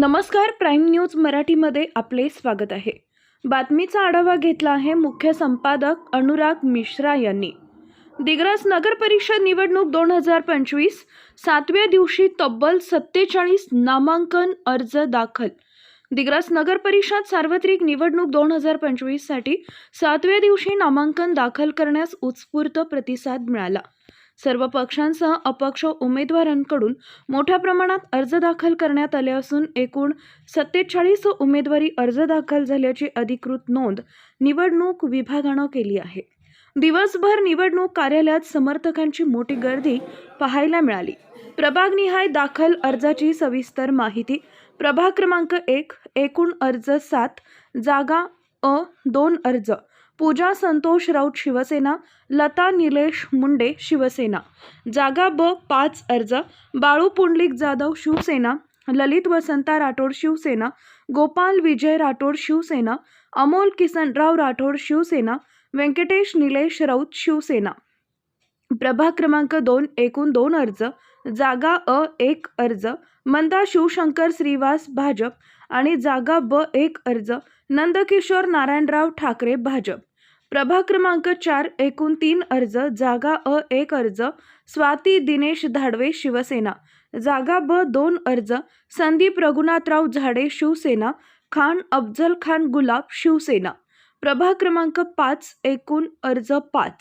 नमस्कार prime news मराठीमध्ये आपले स्वागत आहे. बातमीचा आढावा घेतला आहे मुख्य संपादक अनुराग मिश्रा यांनी. दिग्रस नगर परिषद निवडणूक दोन हजार पंचवीस सातव्या दिवशी तब्बल सत्तेचाळीस नामांकन अर्ज दाखल. दिग्रस नगर परिषद सार्वत्रिक निवडणूक दोन हजार पंचवीससाठी सातव्या दिवशी नामांकन दाखल करण्यास उत्स्फूर्त प्रतिसाद मिळाला. सर्व पक्षांसह अपक्ष उमेदवारांकडून मोठ्या प्रमाणात अर्ज दाखल करण्यात आले असून एकूण सत्तेचाळीस उमेदवारी अर्ज दाखल झाल्याची अधिकृत नोंद निवडणूक विभागानं केली आहे. दिवसभर निवडणूक कार्यालयात समर्थकांची मोठी गर्दी पाहायला मिळाली. प्रभागनिहाय दाखल अर्जाची सविस्तर माहिती प्रभाग क्रमांक एक एकूण अर्ज सात जागा अ दोन अर्ज पूजा संतोष राऊत शिवसेना लता निलेश मुंडे शिवसेना. जागा ब पाच अर्ज बाळू पुंडलिक जाधव शिवसेना ललित वसंता राठोड शिवसेना गोपाल विजय राठोड शिवसेना अमोल किसनराव राठोड शिवसेना व्यंकटेश निलेश राऊत शिवसेना. प्रभाग क्रमांक दोन एकूण दोन अर्ज जागा अ एक अर्ज मंदा शिवशंकर श्रीवास भाजप आणि जागा ब एक अर्ज नंदकिशोर नारायणराव ठाकरे भाजप. प्रभाग क्रमांक चार एकूण तीन अर्ज जागा अ एक अर्ज स्वाती दिनेश धाडवे शिवसेना. जागा ब दोन अर्ज संदीप रघुनाथराव झाडे शिवसेना. खान अफजल खान गुलाब शिवसेना. प्रभाग क्रमांक पाच एकूण अर्ज पाच.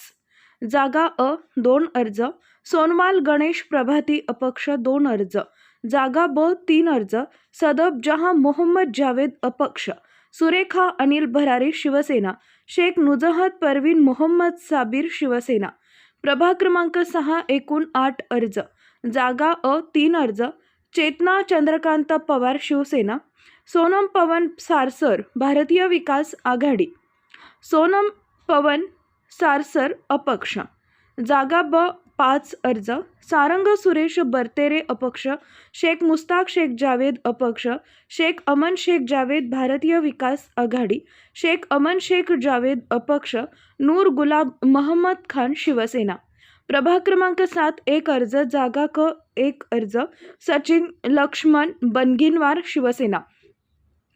जागा अ दोन अर्ज सोनवाल गणेश प्रभाती अपक्ष दोन अर्ज. जागा ब तीन अर्ज सदब जहां मोहम्मद जावेद अपक्ष. सुरेखा अनिल भरारी शिवसेना. शेख नुजहत परवीन मोहम्मद साबीर शिवसेना. प्रभाग क्रमांक सहा एकूण आठ अर्ज. जागा अ तीन अर्ज. चेतना चंद्रकांत पवार शिवसेना. सोनम पवन सारसर भारतीय विकास आघाडी. सोनम पवन सारसर अपक्ष. जागा ब पाच अर्ज सारंग सुरेश बर्तेरे अपक्ष शेख मुस्ताक शेख जावेद अपक्ष शेख अमन शेख जावेद भारतीय विकास आघाडी शेख अमन शेख जावेद अपक्ष नूर गुलाब महम्मद खान शिवसेना. प्रभाग क्रमांक सात एक अर्ज जागा क एक अर्ज सचिन लक्ष्मण बनगिनवार शिवसेना.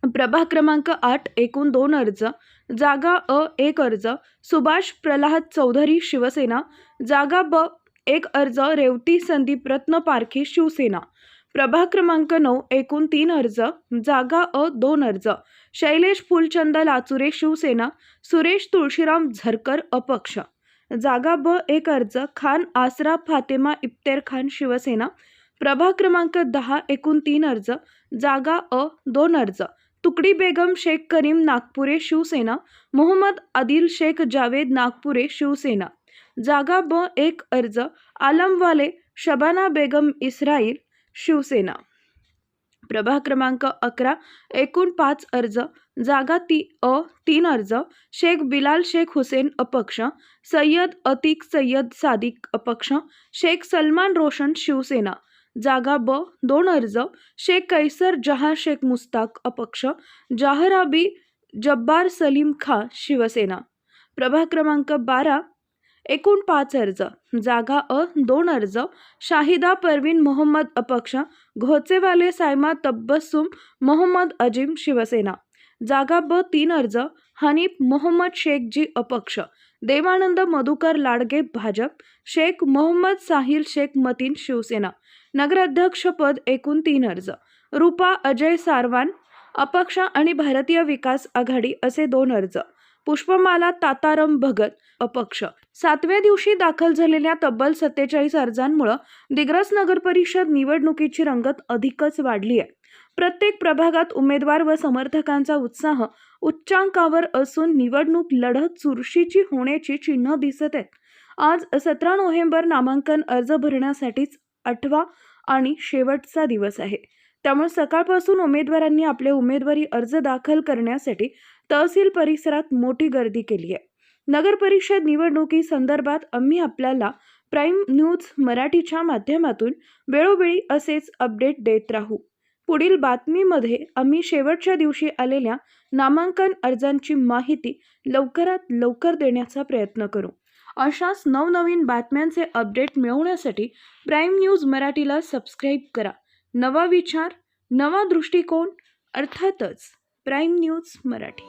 प्रभाग क्रमांक आठ एकूण दोन अर्ज जागा अ एक अर्ज सुभाष प्रल्हाद चौधरी शिवसेना. जागा ब एक अर्ज रेवती संदीप रत्न पारखी शिवसेना. प्रभाग क्रमांक नऊ एकूण तीन अर्ज जागा अ दोन अर्ज. शैलेश फुलचंद लाचुरे शिवसेना सुरेश तुळशीराम झरकर अपक्ष. जागा ब एक अर्ज खान आसरा फातेमा इफ्तेर खान शिवसेना. प्रभाग क्रमांक दहा एकूण तीन अर्ज जागा अ दोन अर्ज. तुकडी बेगम शेख करीम नागपुरे शिवसेना मोहम्मद आदिल शेख जावेद नागपुरे शिवसेना. जागा ब एक अर्ज आलमवाले शबाना बेगम इस्राईल शिवसेना. प्रभाग क्रमांक अकरा एकूण पाच अर्ज जागा ती अ तीन अर्ज शेख बिलाल शेख हुसेन अपक्ष सय्यद अतिक सय्यद सादिक अपक्ष शेख सलमान रोशन शिवसेना. जागा ब दोन अर्ज शेख कैसर जहां शेख मुस्ताक अपक्ष जाहराबी जब्बार सलीम खा शिवसेना. प्रभाग क्रमांक बारा एकूण पाच अर्ज. जागा अ दोन अर्ज. शाहिदा परवीन मोहम्मद अपक्ष. घोचेवाले सायमा तब्बसुम मोहम्मद अजिम शिवसेना. जागा ब तीन अर्ज. हनीफ मोहम्मद शेखजी अपक्ष. देवानंद मधुकर लाडगे भाजप. शेख मोहम्मद साहिल शेख मतीन शिवसेना. नगराध्यक्षपद एकूण तीन अर्ज. रूपा अजय सारवान. अपक्ष आणि भारतीय विकास आघाडी असे दोन अर्ज. पुष्पमाला तातारम भगत अपक्ष. सातव्या दिवशी दाखल झालेल्या तब्बल सत्तेचाळीस अर्जांमुळं दिग्रस नगर परिषद निवडणुकीची रंगत अधिकच वाढली आहे. प्रत्येक प्रभागात उमेदवार व समर्थकांचा उत्साह उच्चांकावर असून निवडणूक लढत चुरशीची होण्याची चिन्ह दिसत आहेत. आज सतरा नोव्हेंबर नामांकन अर्ज भरण्यासाठीच आठवा आणि शेवटचा दिवस आहे. त्यामुळे सकाळपासून उमेदवारांनी आपले उमेदवारी अर्ज दाखल करण्यासाठी तहसील परिसरात मोठी गर्दी केली आहे. नगर परिषद निवडणुकी संदर्भात आम्ही आपल्याला प्राईम न्यूज मराठीच्या माध्यमातून वेळोवेळी असेच अपडेट देत राहू. पुढील बातमीमध्ये आम्ही शेवटच्या दिवशी आलेल्या नामांकन अर्जांची माहिती लवकरात लवकर देण्याचा प्रयत्न करू. अशाच नवनवीन बातम्यांचे अपडेट मिळवण्यासाठी प्राईम न्यूज मराठीला सबस्क्राईब करा. नवा विचार नवा दृष्टिकोन अर्थातच प्राईम न्यूज मराठी.